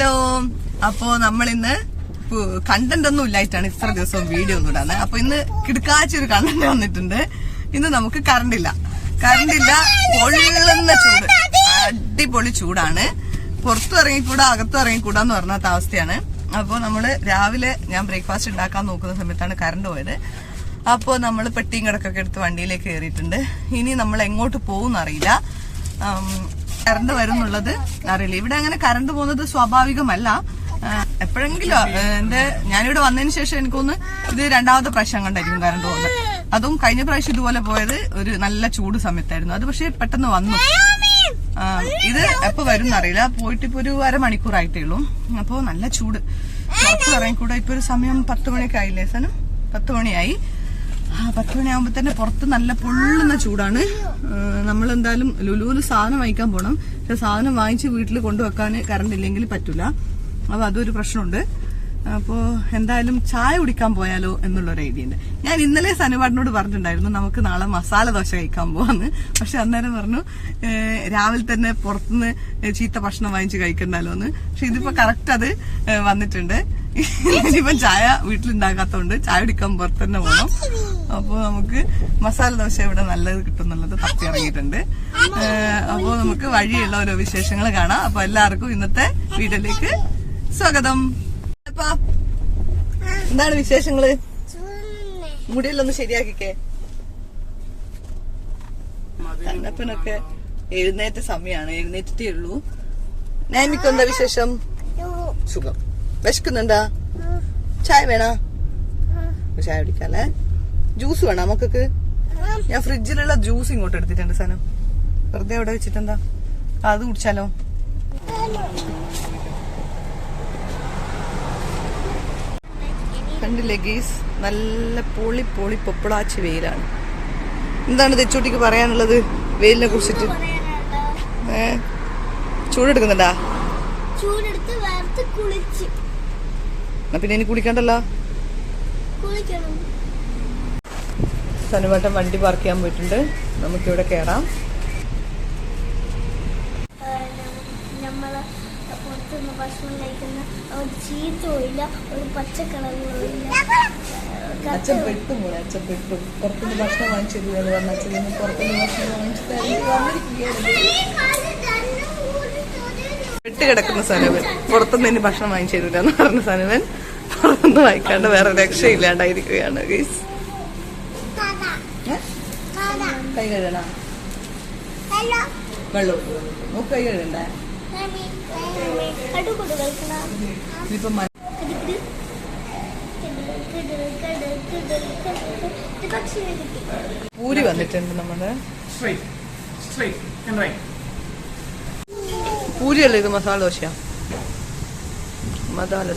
Hello അപ്പോ നമ്മൾ ഇന്ന് കണ്ടന്റ് ഒന്നും ഇല്ലായിട്ടാണ് ഇത്ര ദിവസവും വീഡിയോ ഒന്നും ഇടാന്ന് അപ്പൊ ഇന്ന് കിടക്കാച്ച ഒരു കണ്ടന്റ് വന്നിട്ടുണ്ട്. ഇന്ന് നമുക്ക് കറണ്ട് ഇല്ല. കറണ്ട് ഇല്ല പൊള്ളുന്ന ചൂട്. അടിപൊളി ചൂടാണ്. പുറത്തു ഇറങ്ങിക്കൂടാ അകത്തു ഇറങ്ങിക്കൂടാ എന്ന് പറഞ്ഞാത്ത അവസ്ഥയാണ്. അപ്പോൾ നമ്മൾ രാവിലെ ഞാൻ ബ്രേക്ക്ഫാസ്റ്റ് ഉണ്ടാക്കാൻ നോക്കുന്ന സമയത്താണ് കറണ്ട് പോയത്. അപ്പോ നമ്മൾ പെട്ടിയും കിടക്കൊക്കെ എടുത്ത് വണ്ടിയിലേക്ക് കയറിയിട്ടുണ്ട്. ഇനി നമ്മൾ എങ്ങോട്ട് പോകും അറിയില്ല കറണ്ട് വരുന്നുള്ളത്. അറിയില്ല. ഇവിടെ അങ്ങനെ കറണ്ട് പോകുന്നത് സ്വാഭാവികമല്ല. എപ്പോഴെങ്കിലും എന്റെ ഞാനിവിടെ വന്നതിന് ശേഷം എനിക്കൊന്ന് ഇത് രണ്ടാമത്തെ പ്രാവശ്യം കണ്ടായിരിക്കും കറണ്ട് പോകുന്നത്. അതും കഴിഞ്ഞ പ്രാവശ്യം ഇതുപോലെ പോയത് ഒരു നല്ല ചൂട് സമയത്തായിരുന്നു. അത് പക്ഷെ പെട്ടെന്ന് വന്നു. ഇത് എപ്പോ വരും അറിയില്ല. പോയിട്ട് ഇപ്പൊ ഒരു അരമണിക്കൂറായിട്ടേ ഉള്ളൂ. അപ്പോ നല്ല ചൂട്. പുറത്ത് ഇറങ്ങിക്കൂടെ? ഇപ്പൊ ഒരു സമയം പത്ത് മണിയൊക്കെ ആയില്ലേ സനം? പത്ത് മണിയായി. പത്ത് മണിയാകുമ്പോ തന്നെ പുറത്ത് നല്ല പൊള്ളുന്ന ചൂടാണ്. നമ്മൾ എന്തായാലും ലുലുവിൽ സാധനം വാങ്ങിക്കാൻ പോണം. പക്ഷെ സാധനം വാങ്ങിച്ച് വീട്ടിൽ കൊണ്ടുവെക്കാൻ കറണ്ട് ഇല്ലെങ്കിൽ പറ്റൂല. അപ്പൊ അതൊരു പ്രശ്നമുണ്ട്. അപ്പോ എന്തായാലും ചായ കുടിക്കാൻ പോയാലോ എന്നുള്ള ഒരു ഐഡിയ ഉണ്ട്. ഞാൻ ഇന്നലെ സനുപാടിനോട് പറഞ്ഞിട്ടുണ്ടായിരുന്നു നമുക്ക് നാളെ മസാല ദോശ കഴിക്കാൻ പോവാന്ന്. പക്ഷെ അന്നേരം പറഞ്ഞു രാവിലെ തന്നെ പുറത്തുനിന്ന് ചീത്ത ഭക്ഷണം വാങ്ങിച്ച് കഴിക്കണ്ടല്ലോ എന്ന് പക്ഷെ ഇതിപ്പോ കറക്റ്റ് അത് വന്നിട്ടുണ്ട്. ഇനിയിപ്പം ചായ വീട്ടിലുണ്ടാക്കാത്തോണ്ട് ചായ കുടിക്കാൻ പുറത്ത് തന്നെ പോകണം അപ്പൊ നമുക്ക് മസാല ദോശ ഇവിടെ നല്ലത് കിട്ടും എന്നുള്ളത് തപ്പി ഇറങ്ങിയിട്ടുണ്ട്. ഏഹ്, അപ്പൊ നമുക്ക് വഴിയുള്ള ഓരോ വിശേഷങ്ങൾ കാണാം. അപ്പൊ എല്ലാവർക്കും ഇന്നത്തെ വീട്ടിലേക്ക് സ്വാഗതം. എന്താണ് വിശേഷങ്ങൾ? മുടിയിലൊന്ന് ശരിയാക്കിക്കേ. കണ്ണപ്പനൊക്കെ എഴുന്നേറ്റ സമയാണ്. എഴുന്നേറ്റിട്ടേ ഉള്ളൂ. നാമിക്കെന്താ വിശേഷം? സുഖം. വിശക്കുന്നുണ്ടാ? ചായ വേണോ? ചായ കുടിക്കാല്ലേ? ജ്യൂസ് വേണോ മക്കൾക്ക്? ഞാൻ ഫ്രിഡ്ജിലുള്ള ജ്യൂസ് ഇങ്ങോട്ട് എടുത്തിട്ടുണ്ട് സാധനം വെറുതെ അവിടെ വെച്ചിട്ടെന്താ? അത് കുടിച്ചാലോ? കണ്ടില്ലേ ഗീസ്? നല്ല പൊളി പൊളി പൊപ്പിളാച്ചി വെയിലാണ്. എന്താണ് തെച്ചൂട്ടിക്ക് പറയാനുള്ളത്? വെയിലിനെ കുറിച്ചിട്ട്. ഏ? ചൂടെടുക്കുന്നുണ്ടാ? ചൂടെടുത്ത് വേർത്ത് കുളിച്ച്. എന്നാ പിന്നെ ഇനി കുളിക്കണ്ടല്ലോ? കുളിക്കണം. സനുവേട്ടൻ വണ്ടി പാർക്ക് ചെയ്യാൻ പോയിട്ടുണ്ട്. നമുക്കിവിടെ കയറാം പുറത്തുനിന്ന് ഭക്ഷണം കഴിക്കുന്ന ഒരു ചീത്തയില്ല ഒരു പച്ചക്കളറുമില്ല അച്ഛൻ പെട്ടു മോളെ അച്ഛൻ പെട്ടു. പുറത്തുനിന്ന് ഭക്ഷണം വാങ്ങിച്ചിരുന്നു എന്ന് പറഞ്ഞ അച്ഛൻ പുറത്തുനിന്ന് ഭക്ഷണം വാങ്ങിച്ചു തരേണ്ടി വന്നിരിക്കുകയാണ് പെട്ട് കിടക്കുന്ന സനവൻ. പുറത്തുനിന്ന് ഇനി ഭക്ഷണം വാങ്ങിച്ചു തരില്ല എന്ന് പറഞ്ഞ സനവൻ പുറത്തുനിന്ന് വായിക്കാണ്ട് വേറെ രക്ഷയില്ലാണ്ടായിരിക്കുകയാണ് ഗൈസ് കൈ കഴുകണ? വെള്ളം മൂക്ക് കൈ കഴുകണ്ടേ? ഇതിപ്പോ പൂരി വന്നിട്ടുണ്ട് നമ്മുടെ സ്ട്രൈറ്റ് സ്ട്രൈറ്റ് ആൻഡ് right. പൂരിയല്ലേ ഇത് മസാല ദോശ. മസാല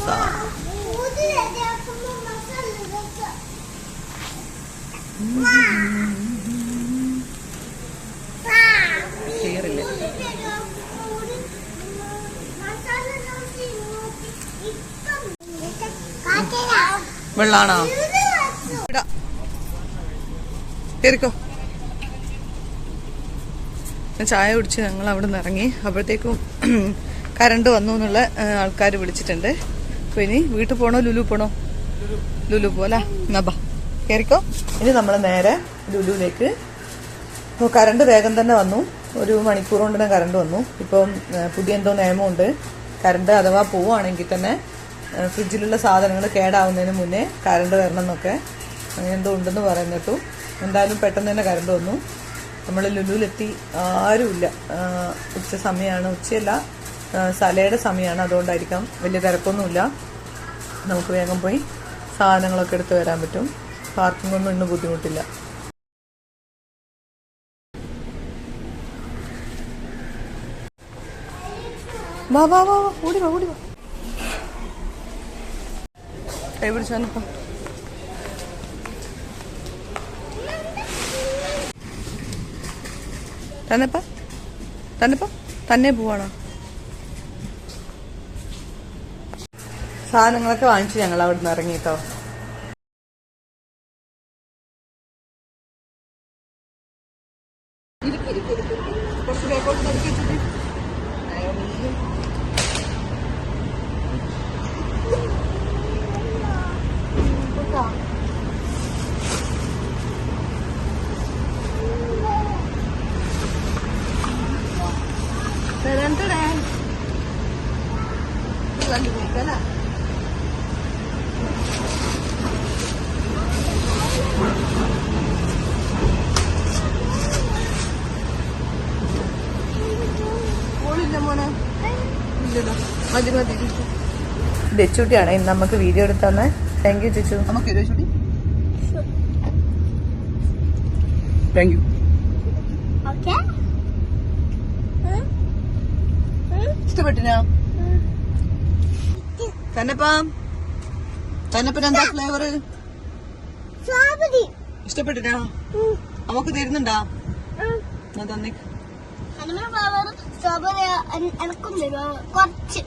വെള്ളാണോ? കേറിക്കോ. ചായ കുടിച്ച് ഞങ്ങൾ അവിടെ നിന്ന് ഇറങ്ങി. അപ്പോഴത്തേക്കും കറണ്ട് വന്നു എന്നുള്ള ആൾക്കാർ വിളിച്ചിട്ടുണ്ട്. അപ്പൊ ഇനി വീട്ടിൽ പോണോ ലുലു പോണോ? ലുലു പോലെ നബാ കയറിക്കോ ഇനി നമ്മൾ നേരെ ലുലുവിലേക്ക്. അപ്പോൾ കറണ്ട് വേഗം തന്നെ വന്നു. ഒരു മണിക്കൂർ കൊണ്ട് തന്നെ കറണ്ട് വന്നു. ഇപ്പം പുതിയ എന്തോ നിയമമുണ്ട്. കറണ്ട് അഥവാ പോവുകയാണെങ്കിൽ തന്നെ ഫ്രിഡ്ജിലുള്ള സാധനങ്ങൾ കേടാവുന്നതിന് മുന്നേ കറണ്ട് വരണം എന്നൊക്കെ അങ്ങനെ എന്തോ ഉണ്ടെന്ന് പറയുന്നിട്ടു. എന്തായാലും പെട്ടെന്ന് തന്നെ കറണ്ട് വന്നു. നമ്മൾ ലുലുവിലെത്തി ആരുമില്ല. ഉച്ച സമയമാണ് ഉച്ചയല്ല. സലയുടെ സമയമാണ് അതുകൊണ്ടായിരിക്കാം വലിയ തിരക്കൊന്നുമില്ല. നമുക്ക് വേഗം പോയി സാധനങ്ങളൊക്കെ എടുത്ത് വരാൻ പറ്റും. പാർക്കിംഗ് ഒന്നും ഇന്ന് ബുദ്ധിമുട്ടില്ല. വാ വാ വാ വാ വാ കൈ പിടിച്ചു തന്നെപ്പ തന്നെപ്പ തന്നെ പോവാണോ? സാധനങ്ങളൊക്കെ വാങ്ങിച്ച് ഞങ്ങൾ അവിടെ നിന്ന് ഇറങ്ങിട്ടോ കുറച്ച് back out നടക്കി വെച്ചിട്ട്. കണ്ടുപിടിക്കല ഓളില്ല മോനെ. ഇല്ലല്ലോ. മതി മതി ഇന്ന് നമുക്ക് വീഡിയോ എടുത്തന്നെ. താങ്ക് യു ചേച്ചു നമുക്ക് താങ്ക് യു ഓക്കെ ഇഷ്ടപ്പെട്ടിനാ? തന്നെപ്പാ? തന്നെപ്പൻ എന്താ ഫ്ലേവർ ഇഷ്ടപ്പെട്ടിട്ടാ? നമുക്ക് തരുന്നുണ്ടാ? ഞാൻ തന്നെ. സ്ട്രോബെറി എനക്കും തരുമോ കുറച്ച്.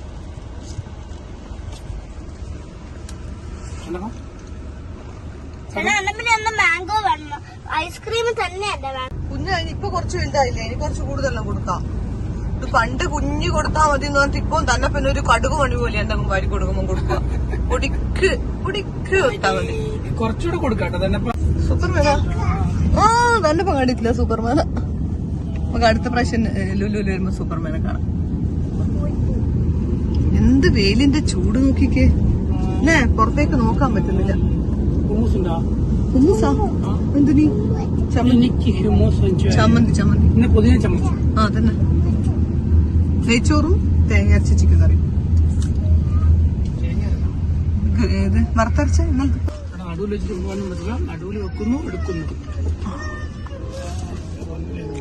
മാംഗോ വേണം ഐസ്ക്രീം വേണം കുഞ്ഞ് ഇപ്പൊ കുറച്ച് വലുതായില്ലേ? ഇനി കുറച്ച് കൂടുതലെല്ലാം കൊടുക്കാം. ഇത് പണ്ട് കുഞ്ഞ് കൊടുത്താൽ മതി എന്ന് പറഞ്ഞിട്ട് ഇപ്പം തന്നെ പിന്നെ ഒരു കടുക് മണി പോലെ എന്താ വാരി കൊടുക്കുമ്പോ കൊടുക്കുക. പൊടിക്ക് പൊടിക്ക് കൊറച്ചുകൂടെ മതി. കുറച്ചുകൂടെ കൊടുക്കാട്ടോ തന്നെ സൂപ്പർമാനാ? ആ തന്നെ പങ്കെടുത്തില്ല സൂപ്പർമാന. നമുക്ക് അടുത്ത പ്രാവശ്യം ലുലുലു വരുമ്പോ സൂപ്പർമാനെ കാണാം. എന്ത് വെയിലിന്റെ ചൂട് നോക്കിക്കേ. അല്ലേ പുറത്തേക്ക് നോക്കാൻ പറ്റുന്നില്ല. ഹുമൂസ്? ചമ്മന്തി ചമ്മന്തി. ചമ്മന്തി. ആ തന്നെ. നെയ്ച്ചോറും തേങ്ങ അരച്ച ചിക്കൻ കറി ഏത്? വറുത്തരച്ച? നടുവിൽ വെച്ചിട്ട് കൊണ്ടുപോകാനും പറ്റില്ല നടുവിൽ വെക്കുന്നു എടുക്കുന്നു.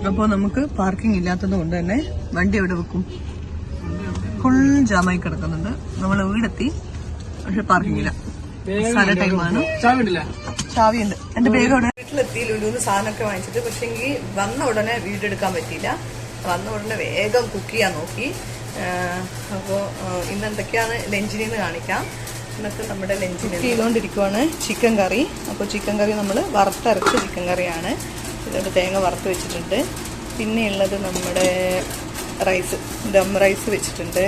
അപ്പോ നമുക്ക് പാർക്കിംഗ് ഇല്ലാത്തത് കൊണ്ട് തന്നെ വണ്ടി എവിടെ വെക്കും? ഫുൾ ജാമായി കിടക്കുന്നുണ്ട്. നമ്മൾ വീടെത്തി. പക്ഷെ പാർക്കിംഗ് ഇല്ല. സ്ഥല ടൈമാണ് ചാവിയുണ്ട് എന്റെ ബാഗ് വീട്ടിലെത്തി ലുലുന്ന് സാധനമൊക്കെ വാങ്ങിച്ചിട്ട് പക്ഷെങ്കിൽ വന്ന ഉടനെ വീട് എടുക്കാൻ പറ്റിയില്ല. വന്ന ഉടനെ വേഗം കുക്ക് ചെയ്യാൻ നോക്കി. അപ്പോൾ ഇന്ന് എന്തൊക്കെയാണ് ലഞ്ചിനെന്ന് കാണിക്കാം. ഇന്നത്തെ നമ്മുടെ ലഞ്ചിന് ചെയ്തുകൊണ്ടിരിക്കുവാണ് ചിക്കൻ കറി. അപ്പോൾ ചിക്കൻ കറി നമ്മൾ വറുത്തരച്ച ചിക്കൻ കറിയാണ്. ഇതിലോട്ട് തേങ്ങ വറുത്ത് വെച്ചിട്ടുണ്ട്. പിന്നെ ഉള്ളത് നമ്മുടെ റൈസ് ദം റൈസ് വെച്ചിട്ടുണ്ട്.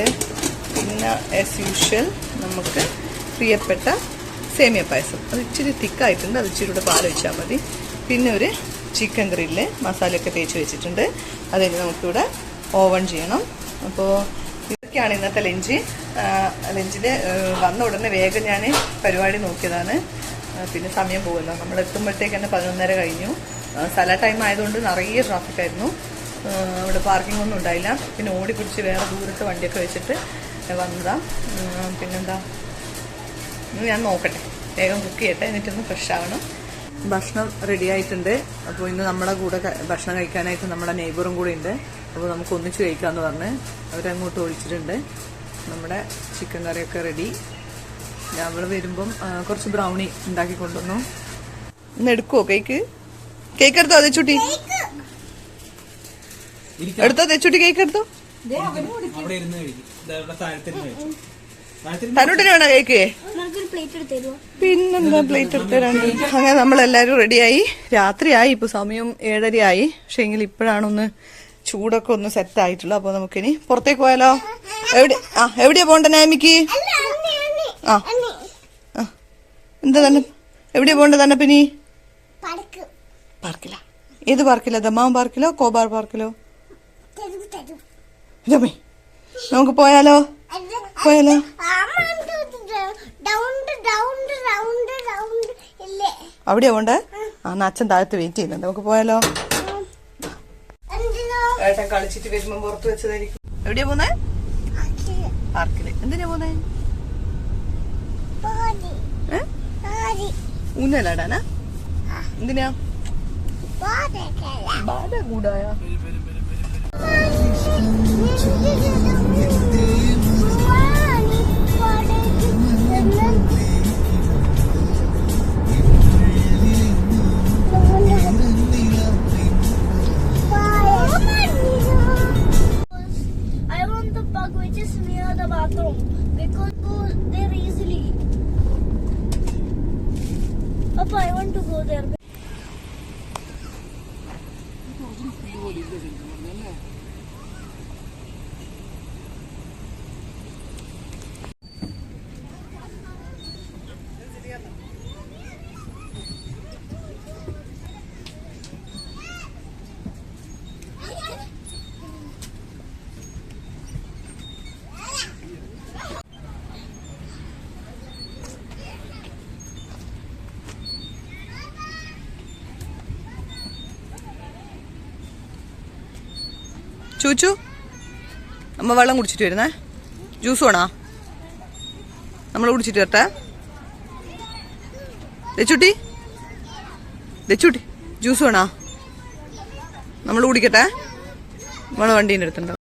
പിന്നെ ആസ് യൂഷ്വൽ നമുക്ക് പ്രിയപ്പെട്ട സേമിയ പായസം. അത് ഇച്ചിരി തിക്കായിട്ടുണ്ട് അത് ഇച്ചിരി കൂടെ പാൽ വെച്ചാൽ മതി. പിന്നെ ഒരു ചിക്കൻ ഗ്രില്ല് മസാലയൊക്കെ തേച്ച് വെച്ചിട്ടുണ്ട്. അത് കഴിഞ്ഞ് നമുക്കിവിടെ ഓവൺ ചെയ്യണം. അപ്പോൾ ഇതൊക്കെയാണ് ഇന്നത്തെ ലഞ്ച്. ലഞ്ചിൽ വന്ന ഉടനെ വേഗം ഞാൻ പരിപാടി നോക്കിയതാണ്. പിന്നെ സമയം പോകുമല്ലോ നമ്മൾ എത്തുമ്പോഴത്തേക്ക് തന്നെ പതിനൊന്നര കഴിഞ്ഞു. സ്ഥല ടൈം ആയതുകൊണ്ട് നിറയെ ട്രാഫിക് ആയിരുന്നു. ഇവിടെ പാർക്കിംഗ് ഒന്നും ഉണ്ടായില്ല. പിന്നെ ഓടിപ്പിടിച്ച് വേറെ ദൂരത്ത് വണ്ടിയൊക്കെ വെച്ചിട്ട് വന്നതാ. ഉം, പിന്നെന്താ? ഞാൻ നോക്കട്ടെ. വേഗം കുക്ക് ചെയ്യട്ടെ. എന്നിട്ടൊന്ന് ഫ്രഷ് ആവണം. ഭക്ഷണം റെഡി ആയിട്ടുണ്ട്. അപ്പോൾ ഇന്ന് നമ്മുടെ കൂടെ ഭക്ഷണം കഴിക്കാനായിട്ട് നമ്മുടെ നെയ്ബറും കൂടെ ഉണ്ട്. അപ്പോൾ നമുക്ക് ഒന്നിച്ച് കഴിക്കാമെന്ന് പറഞ്ഞ് അവരങ്ങോട്ട് ഒഴിച്ചിട്ടുണ്ട്. നമ്മുടെ ചിക്കൻ കറിയൊക്കെ റെഡി നമ്മൾ വരുമ്പം കുറച്ച് ബ്രൗണി ഉണ്ടാക്കി കൊണ്ടുവന്നു. ഇന്ന് എടുക്കുവോ കേക്ക് കേക്ക് എടുത്തോ അതെ ചുട്ടി എടുത്തോ ചുട്ടി കേക്ക് എടുത്തോ? തന്നോട്ടിന് വേണോ കേക്ക് പിന്നെന്താ പ്ലേറ്റ് എടുത്തരാണ്ട് അങ്ങനെ നമ്മളെല്ലാരും റെഡിയായി രാത്രിയായി ഇപ്പൊ സമയം ഏഴരയായി. പക്ഷെ എങ്കിൽ ഇപ്പോഴാണൊന്ന് ചൂടൊക്കെ ഒന്ന് സെറ്റ് ആയിട്ടുള്ളൂ. അപ്പൊ നമുക്കിനി പുറത്തേക്ക് പോയാലോ? എവിടെ? ആ എവിടെയാ പോണ്ട നാമിക്ക് ആ. എന്താ തന്നെ? എവിടെയാ പോണ്ട തന്നെ പിന്നെ പാർക്കില? ഏത് പാർക്കില? Dammam പാർക്കിലോ Khobar പാർക്കിലോ? രമേ നമുക്ക് പോയാലോ? പോയാലോ? ഡൗണ്ട് ഡൗണ്ട് റൗണ്ട് റൗണ്ട് ഇല്ലേ? അവിടെയാ പോണ്ടേ ആ. അച്ഛൻ താഴത്ത് വെയിറ്റ് ചെയ്യുന്നുണ്ട്. നമുക്ക് പോയാലോ? എന്തിനോ? ഏട്ടൻ കളിച്ചിട്ട് വരുമ്പോ പുറത്ത് വെച്ചതായിരിക്കും. എവിടെയാ പോന്നെ? പാർക്കിൽ. എന്തിനാ പോന്നെ? ഊന്നലാടാനാ എന്തിനാ? ബാധ കൂടായ? ചൂച്ചു. അമ്മ വെള്ളം കുടിച്ചിട്ട് വരുന്നേ. ജ്യൂസ് വേണോ? നമ്മൾ കുടിച്ചിട്ട് വരട്ടെ. ദച്ചുട്ടി ദച്ചുട്ടി ജ്യൂസ് വേണോ? നമ്മൾ കുടിക്കട്ടെ. നമ്മൾ വണ്ടീന്റെ അടുത്തുണ്ടോ.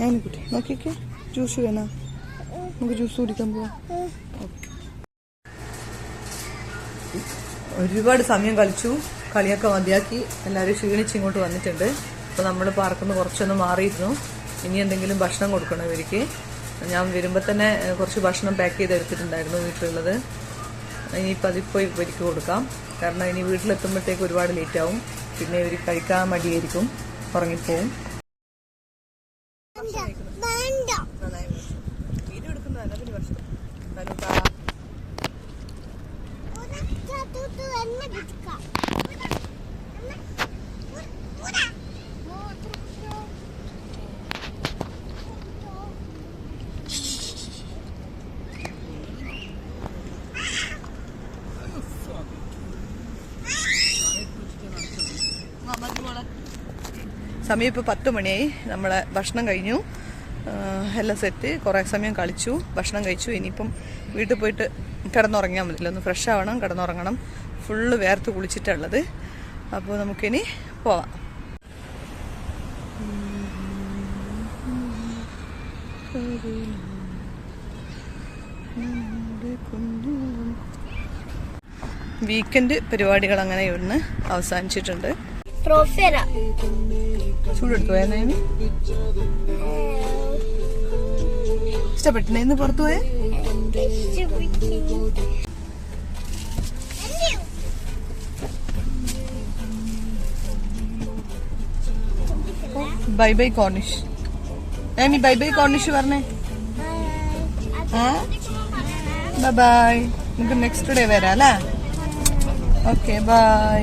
ഞാൻ കുട്ടി നോക്കിക്കേ. ജ്യൂസ് വേണോ? നമുക്ക് ജ്യൂസ് കുടിക്കാൻ പോവാം. ഒരുപാട് സമയം കളിച്ചു. കളിയൊക്കെ മതിയാക്കി. എല്ലാവരും ക്ഷീണിച്ച് ഇങ്ങോട്ട് വന്നിട്ടുണ്ട്. അപ്പോൾ നമ്മൾ പാർക്കുന്ന കുറച്ചൊന്ന് മാറിയിരുന്നു. ഇനി എന്തെങ്കിലും ഭക്ഷണം കൊടുക്കണം ഇവർക്ക്? ഞാൻ വരുമ്പോൾ തന്നെ കുറച്ച് ഭക്ഷണം പാക്ക് ചെയ്ത് എടുത്തിട്ടുണ്ടായിരുന്നു വീട്ടിലുള്ളത്. ഇനിയിപ്പോൾ അതിപ്പോൾ ഇവർക്ക് കൊടുക്കാം. കാരണം ഇനി വീട്ടിലെത്തുമ്പോഴത്തേക്ക് ഒരുപാട് ലേറ്റ് ആവും. പിന്നെ ഇവർ കഴിക്കാൻ മടിയായിരിക്കും. ഉറങ്ങിപ്പോവും. വേണ്ട വീഡിയോ എടുക്കുന്നതല്ല അതിന് ഭക്ഷണം ഒരൊറ്റ എന്നെ പിടിക്കാം സമയം ഇപ്പോൾ പത്ത് മണിയായി നമ്മളെ ഭക്ഷണം കഴിഞ്ഞു. എല്ലാം സെറ്റ്. കുറേ സമയം കളിച്ചു. ഭക്ഷണം കഴിച്ചു. ഇനിയിപ്പം വീട്ടിൽ പോയിട്ട് കിടന്നുറങ്ങിയാൽ മതി. ഒന്ന് ഫ്രഷ് ആവണം കിടന്നുറങ്ങണം. ഫുള്ള് വേർത്ത് കുളിച്ചിട്ടുള്ളത് അപ്പോൾ നമുക്കിനി പോവാം. വീക്കെൻഡ് പരിപാടികൾ അങ്ങനെ ഇവിടുന്ന് അവസാനിച്ചിട്ടുണ്ട്. ട്രോഫിയറ ചൂടെടുത്തു പോയാ ഇഷ്ടപ്പെട്ടില്ലേ ഇന്ന് പുറത്തു പോയ? Bye bye Corniche. Amy bye bye Corniche പറഞ്ഞേ. Bye bye. നമുക്ക് നെക്സ്റ്റ് ഡേ വരാം അല്ലേ? Okay bye.